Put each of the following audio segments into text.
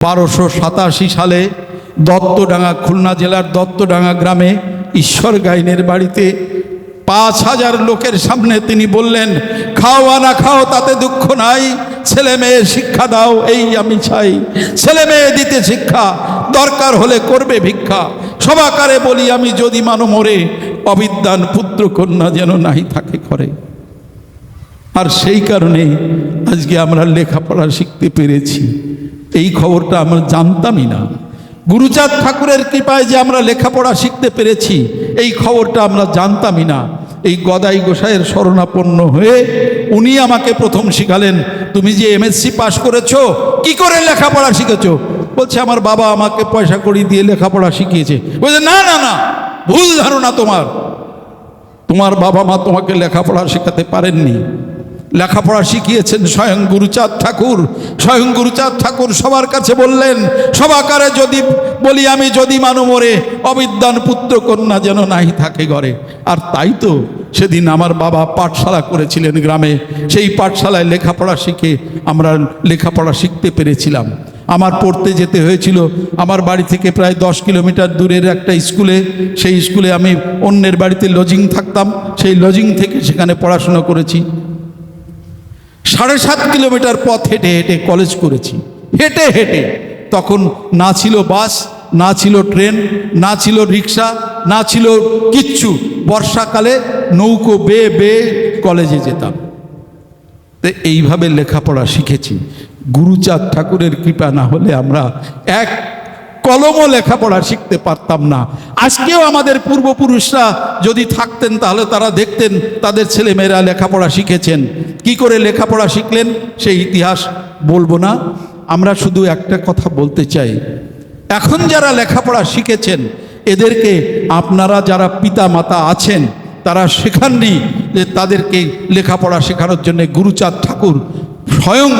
বারোশো সাতাশি সালে দত্তডাঙ্গা খুলনা জেলার দত্তডাঙ্গা গ্রামে ঈশ্বর গাইনের বাড়িতে পাঁচ হাজার লোকের সামনে তিনি বললেন, খাও আর না খাও, তাতে দুঃখ নাই। ছেলে মেয়ে শিক্ষা দাও, এই আমি চাই। ছেলে মেয়ে দিতে শিক্ষা, দরকার হলে করবে ভিক্ষা। সবাকারে বলি, আমি যদি মানো মরে, অবিদ্যান পুত্র কন্যা যেন নাই থাকে করে আর সেই কারণেই আজকে আমরা লেখাপড়া শিখতে পেরেছি। এই খবরটা আমরা জানতামই না। গুরুচাঁদ ঠাকুরের কৃপায় যে আমরা লেখাপড়া শিখতে পেরেছি, এই খবরটা আমরা জানতামই না। এই গদাই গোসাইয়ের শরণাপন্ন হয়ে উনি আমাকে প্রথম শিখালেন, তুমি যে এমএসসি পাশ করেছ, কি করে লেখাপড়া শিখেছ? বলছে, আমার বাবা আমাকে পয়সা কড়ি দিয়ে লেখাপড়া শিখিয়েছে। বলছে, না না না, ভুল ধারণা তোমার। তোমার বাবা মা তোমাকে লেখাপড়া শেখাতে পারেননি। লেখাপড়া শিখিয়েছেন স্বয়ং গুরুচাঁদ ঠাকুর। স্বয়ং গুরুচাঁদ ঠাকুর সবার কাছে বললেন, সবাকারে যদি বলি আমি, যদি মানু মরে, অবিদ্যান পুত্র কন্যা যেন নাই থাকে ঘরে। আর তাই তো সেদিন আমার বাবা পাঠশালা করেছিলেন গ্রামে। সেই পাঠশালায় লেখাপড়া শিখে আমরা লেখাপড়া শিখতে পেরেছিলাম। আমার পড়তে যেতে হয়েছিল। আমার বাড়ি থেকে প্রায় দশ কিলোমিটার দূরের একটা স্কুলে। সেই স্কুলে আমি অন্যের বাড়িতে লজিং থাকতাম। সেই লজিং থেকে সেখানে পড়াশোনা করেছি। সাড়ে সাত কিলোমিটার পথ হেঁটে হেঁটে কলেজ করেছি। হেঁটে হেঁটে। তখন না ছিল বাস, না ছিল ট্রেন, না ছিল রিক্সা, না ছিল কিচ্ছু। বর্ষাকালে নৌকো বেয়ে বেয়ে কলেজে যেতাম। তো এইভাবে লেখাপড়া শিখেছি। গুরুচাঁদ ঠাকুরের কৃপা না হলে আমরা এক কলমও লেখাপড়া শিখতে পারতাম না। আজকেও আমাদের পূর্বপুরুষরা যদি থাকতেন, তাহলে তারা দেখতেন তাদের ছেলেমেয়েরা লেখাপড়া শিখেছেন। কি করে লেখাপড়া শিখলেন, সেই ইতিহাস বলব না। আমরা শুধু একটা কথা বলতে চাই। এখন যারা লেখাপড়া শিখেছেন, এদেরকে আপনারা যারা পিতা মাতা আছেন, তারা শেখাননি যে তাদেরকে লেখাপড়া শেখানোর জন্য গুরুচাঁদ ঠাকুর স্বয়ং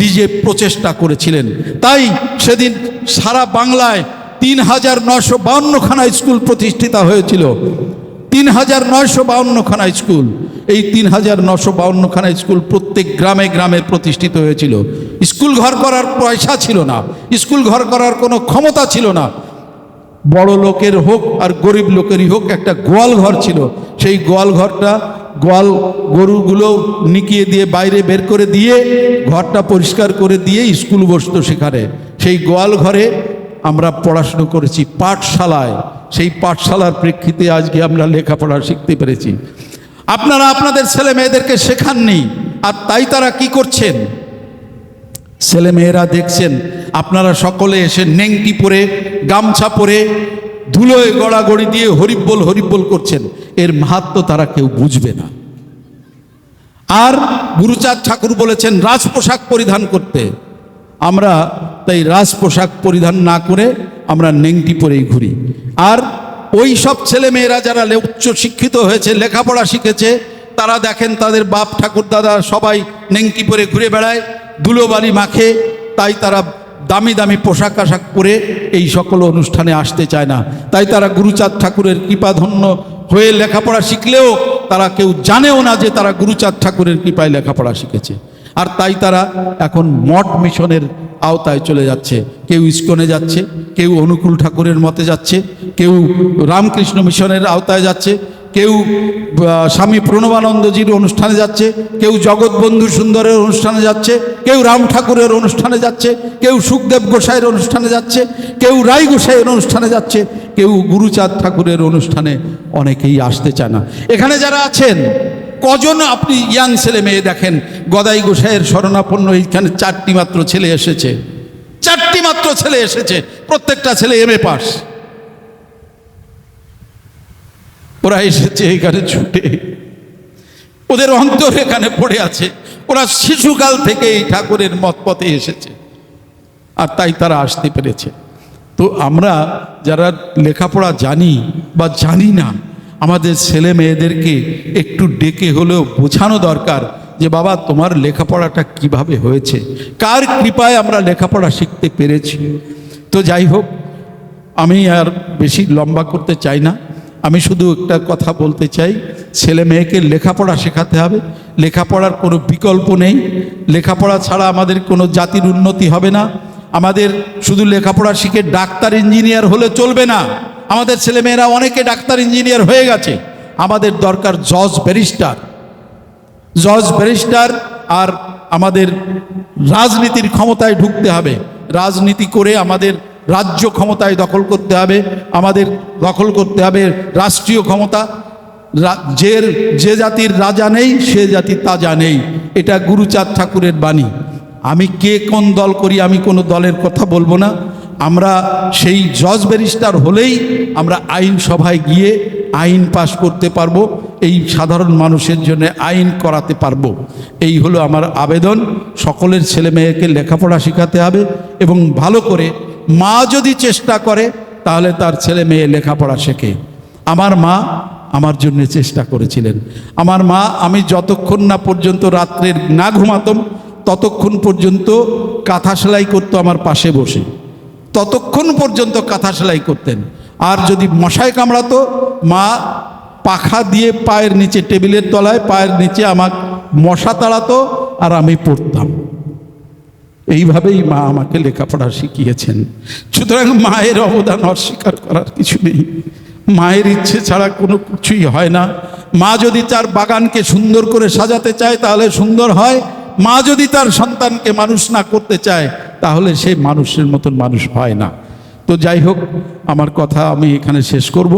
নিজে প্রচেষ্টা করেছিলেন। তাই সেদিন সারা বাংলায় তিন হাজার নশো বাউন্নখানা স্কুল প্রতিষ্ঠিত হয়েছিল। তিন হাজার নয়শো বাউন্নখানা স্কুল। এই তিন হাজার নশো বাউন্নখানা স্কুল প্রত্যেক গ্রামে গ্রামে প্রতিষ্ঠিত হয়েছিল। স্কুল ঘর করার পয়সা ছিল না। স্কুল ঘর করার কোনো ক্ষমতা ছিল না। বড় লোকের হোক আর গরিব লোকেরই হোক একটা গোয়াল ঘর ছিল। সেই গোয়াল ঘরটা গোয়াল গরুগুলো নিকিয়ে দিয়ে বাইরে বের করে দিয়ে ঘরটা পরিষ্কার করে দিয়ে স্কুল বসতো সেখানে। সেই গোয়াল ঘরে আমরা পড়াশুনো করেছি, পাঠশালায়। সেই পাঠশালার প্রেক্ষিতে আজকে আমরা লেখাপড়া শিখতে পেরেছি। আপনারা আপনাদের ছেলে মেয়েদেরকে শেখাননি, আর তাই তারা কি করছেন? ছেলে মেয়েরা দেখছেন, আপনারা সকলে এসে নেংটি পরে, গামছা পরে, ধুলোয় গড়াগড়ি দিয়ে হরিব্বল হরিব্বল করছেন। এর মাহাত্ম তারা কেউ বুঝবে না। আর গুরুচাঁদ ঠাকুর বলেছেন, রাজপোশাক পরিধান করতে। আমরা তাই রাজ পোশাক পরিধান না করে আমরা নেংটি পরেই ঘুরি। আর ওই সব ছেলে মেয়েরা যারা উচ্চ শিক্ষিত হয়েছে, লেখাপড়া শিখেছে, তারা দেখেন তাদের বাপ ঠাকুর দাদা সবাই নেংটি পরে ঘুরে বেড়ায়, ধুলোবালি মাখে, তাই তারা দামি দামি পোশাক আশাক পরে এই সকল অনুষ্ঠানে আসতে চায় না। তাই তারা গুরুচাঁদ ঠাকুরের কৃপাধন্য হয়ে লেখাপড়া শিখলেও তারা কেউ জানেও না যে তারা গুরুচাঁদ ঠাকুরের কৃপায় লেখাপড়া শিখেছে। আর তাই তারা এখন মঠ মিশনের আওতায় চলে যাচ্ছে। কেউ ইস্কনে যাচ্ছে, কেউ অনুকূল ঠাকুরের মতে যাচ্ছে, কেউ রামকৃষ্ণ মিশনের আওতায় যাচ্ছে, কেউ স্বামী প্রণবানন্দজির অনুষ্ঠানে যাচ্ছে, কেউ জগৎবন্ধু সুন্দরের অনুষ্ঠানে যাচ্ছে, কেউ রাম ঠাকুরের অনুষ্ঠানে যাচ্ছে, কেউ সুখদেব গোসাইয়ের অনুষ্ঠানে যাচ্ছে, কেউ রায় গোসাইয়ের অনুষ্ঠানে যাচ্ছে, কেউ গুরুচাঁদ ঠাকুরের অনুষ্ঠানে অনেকেই আসতে চায় না। এখানে যারা আছেন কজন আপনি ইয়াং ছেলে মেয়ে দেখেন? গদাই গোসাইয়ের শরণাপন্ন এইখানে চারটি মাত্র ছেলে এসেছে। চারটি মাত্র ছেলে এসেছে। প্রত্যেকটা ছেলে এম এ পাস। ওরা এসেছে এখানে ছুটে। ওদের অন্তর এখানে পড়ে আছে। ওরা শিশুকাল থেকে এই ঠাকুরের মত পথে এসেছে। আর তাই তারা আসতে পেরেছে। তো আমরা যারা লেখাপড়া জানি বা জানি না আমাদের ছেলে মেয়েদেরকে একটু ডেকে হলেও বোঝানো দরকার যে বাবা, তোমার লেখাপড়াটা কীভাবে হয়েছে? কার কৃপায় আমরা লেখাপড়া শিখতে পেরেছি? তো যাই হোক, আমি আর বেশি লম্বা করতে চাই না। আমি শুধু একটা কথা বলতে চাই, ছেলে মেয়েকে লেখাপড়া শেখাতে হবে। লেখাপড়ার কোনো বিকল্প নেই। লেখাপড়া ছাড়া আমাদের কোনো জাতির উন্নতি হবে না। আমাদের শুধু লেখাপড়া শিখে ডাক্তার, ইঞ্জিনিয়ার হলে চলবে না। আমাদের ছেলেমেয়েরা অনেকে ডাক্তার, ইঞ্জিনিয়ার হয়ে গেছে। আমাদের দরকার জজ ব্যারিস্টার। জজ ব্যারিস্টার আর আমাদের রাজনীতির ক্ষমতায় ঢুকতে হবে। রাজনীতি করে আমাদের রাজ্য ক্ষমতায় দখল করতে হবে। আমাদের দখল করতে হবে রাষ্ট্রীয় ক্ষমতা। যে যে জাতির রাজা নেই, সে জাতির তাজা নেই। এটা গুরুচাঁদ ঠাকুরের বাণী। আমি কে কোন দল করি, আমি কোনো দলের কথা বলব না। আমরা সেই জজ ব্যারিস্টার হলেই আমরা আইন সভায় গিয়ে আইন পাশ করতে পারব, এই সাধারণ মানুষের জন্য আইন করাতে পারব। এই হলো আমার আবেদন, সকলের ছেলে মেয়েকে লেখাপড়া শেখাতে হবে এবং ভালো করে মা যদি চেষ্টা করে, তাহলে তার ছেলে মেয়ে লেখাপড়া শেখে। আমার মা আমার জন্য চেষ্টা করেছিলেন। আমার মা, আমি যতক্ষণ না পর্যন্ত রাত্রের না ঘুমাতাম, ততক্ষণ পর্যন্ত কাঁথা সেলাই করতো আমার পাশে বসে। ততক্ষণ পর্যন্ত কাঁথা সেলাই করতেন। আর যদি মশায় কামড়াতো, মা পাখা দিয়ে পায়ের নিচে, টেবিলের তলায় পায়ের নিচে আমার মশা তাড়াতো আর আমি পড়তাম। এইভাবেই মা আমাকে লেখাপড়া শিখিয়েছেন। সুতরাং মায়ের অবদান অস্বীকার করার কিছু নেই। মায়ের ইচ্ছে ছাড়া কোনো কিছুই হয় না। মা যদি তার বাগানকে সুন্দর করে সাজাতে চায়, তাহলে সুন্দর হয়। মা যদি তার সন্তানকে মানুষ না করতে চায় তাহলে সে মানুষের মতন মানুষ হয় না। তো যাই হোক, আমার কথা আমি এখানে শেষ করব।